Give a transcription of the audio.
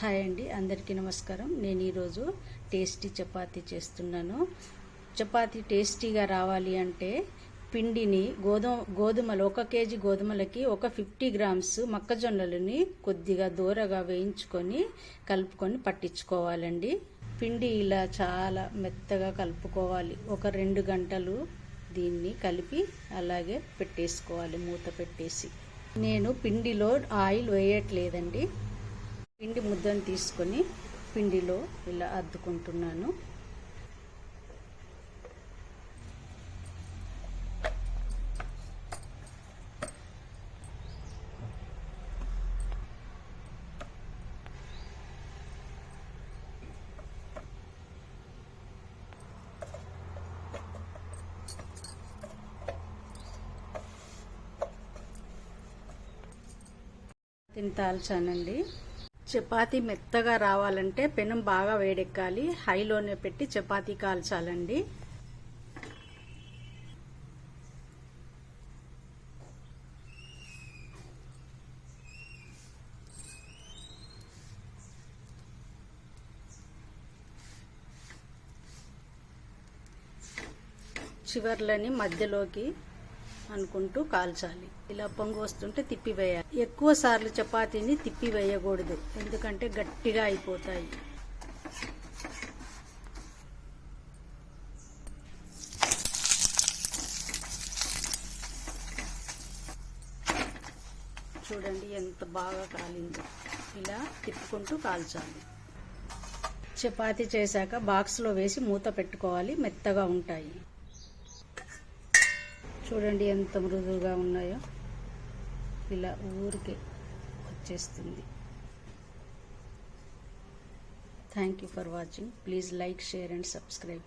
Hi అండి అందరికీ నమస్కారం. నేను ఈరోజు టేస్టీ చపాతీ చేస్తున్నాను. చపాతీ టేస్టీగా రావాలి అంటే పిండిని గోధుమ గోధుమలు ఒక కేజీ గోధుమలకి ఒక ఫిఫ్టీ గ్రామ్స్ మొక్కజొన్నలని కొద్దిగా దూరగా వేయించుకొని కలుపుకొని పట్టించుకోవాలండి. పిండి ఇలా చాలా మెత్తగా కలుపుకోవాలి. ఒక రెండు గంటలు దీన్ని కలిపి అలాగే పెట్టేసుకోవాలి మూత పెట్టేసి. నేను పిండిలో ఆయిల్ వేయట్లేదండి. పిండి ముద్దను తీసుకొని పిండిలో ఇలా అద్దుకుంటున్నాను. తిని తాల్చానండి. చపాతి మెత్తగా రావాలంటే పెనం బాగా వేడెక్కాలి. హైలోనే పెట్టి చపాతీ కాల్చాలండి. చివర్లని మధ్యలోకి అనుకుంటూ కాల్చాలి. ఇలా పొంగు వస్తుంటే తిప్పివేయాలి. ఎక్కువ సార్లు చపాతీని తిప్పి వేయకూడదు ఎందుకంటే గట్టిగా అయిపోతాయి. చూడండి ఎంత బాగా కాలిందో. ఇలా తిప్పుకుంటూ కాల్చాలి. చపాతీ చేశాక బాక్స్లో వేసి మూత పెట్టుకోవాలి. మెత్తగా ఉంటాయి. చూడండి ఎంత మృదువుగా ఉన్నాయో. ఇలా ఊరికే వచ్చేస్తుంది. Thank you for watching please like share and subscribe